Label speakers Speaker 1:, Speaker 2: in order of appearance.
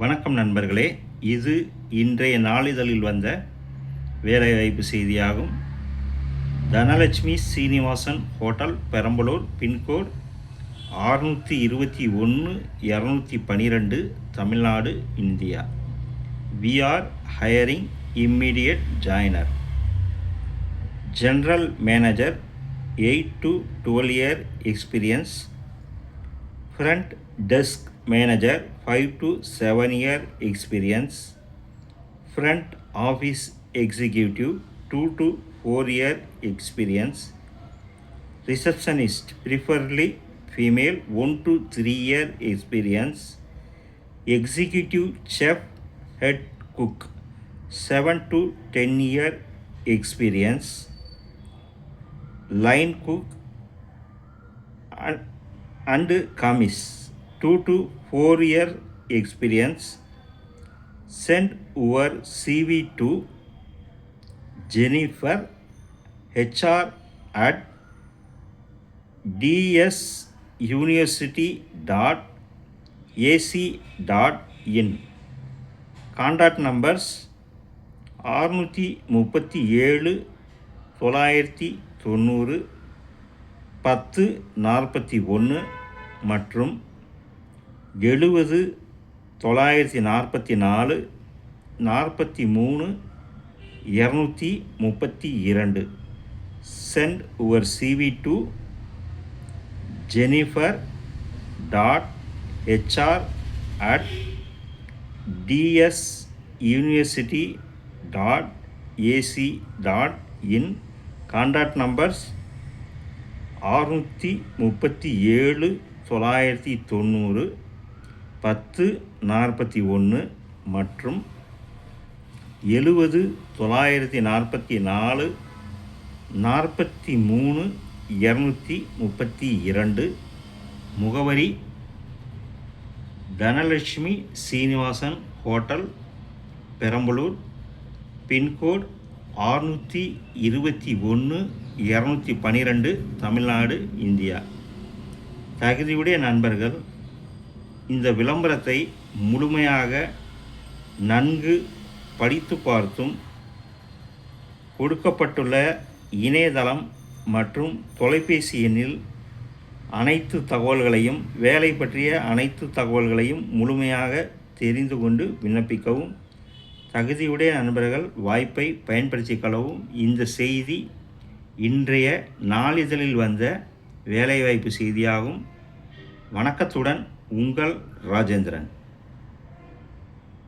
Speaker 1: வணக்கம் நண்பர்களே. இது இன்றைய நாளிதழில் வந்த வேலைவாய்ப்பு செய்தியாகும். தனலட்சுமி சீனிவாசன் ஹோட்டல் பெரம்பலூர் பின்கோட் ஆறுநூற்றி இருபத்தி ஒன்று இரநூத்தி பன்னிரெண்டு Tamil Nadu India. We are hiring immediate joiner. General manager eight to twelve year experience. Front desk manager 5 to 7 year experience. Front office executive 2 to 4 year experience. Receptionist preferably female 1 to 3 year experience. Executive chef head cook 7 to 10 year experience. Line cook and, and commis 2 to 4 year experience send your cv to jennifer hr at dsuniversity.ac.in contact numbers ஆறுநூற்றி முப்பத்தி ஏழு தொள்ளாயிரத்தி தொண்ணூறு பத்து நாற்பத்தி ஒன்று மற்றும் எழுபது தொள்ளாயிரத்தி நாற்பத்தி நாலு நாற்பத்தி மூணு இரநூத்தி முப்பத்தி இரண்டு. Send your CV to Jennifer dot HR at DS university dot AC dot in contact numbers அறுநூற்றி முப்பத்தி ஏழு தொள்ளாயிரத்தி தொண்ணூறு பத்து நாற்பத்தி ஒன்று மற்றும் எழுபது தொள்ளாயிரத்தி நாற்பத்தி நாலு நாற்பத்தி மூணு இரநூத்தி முப்பத்தி இரண்டு முகவரி தனலட்சுமி சீனிவாசன் ஹோட்டல் பெரம்பலூர் பின்கோட் ஆறுநூற்றி இருபத்தி ஒன்று இரநூத்தி பன்னிரெண்டு தமிழ்நாடு இந்தியா. தகுதியுடைய நண்பர்கள் இந்த விளம்பரத்தை முழுமையாக நன்கு படித்து பார்த்தும் கொடுக்கப்பட்டுள்ள இணையதளம் மற்றும் தொலைபேசி எண்ணில் அனைத்து தகவல்களையும் வேலை பற்றிய அனைத்து தகவல்களையும் முழுமையாக தெரிந்து கொண்டு விண்ணப்பிக்கவும் தகுதியுடைய நண்பர்கள் வாய்ப்பை பயன்படுத்திக்கொள்ளவும் இந்த செய்தி இன்றைய நாளிதழில் வந்த வேலைவாய்ப்பு செய்தியாகும். வணக்கத்துடன் உங்கள் ராஜேந்திரன்.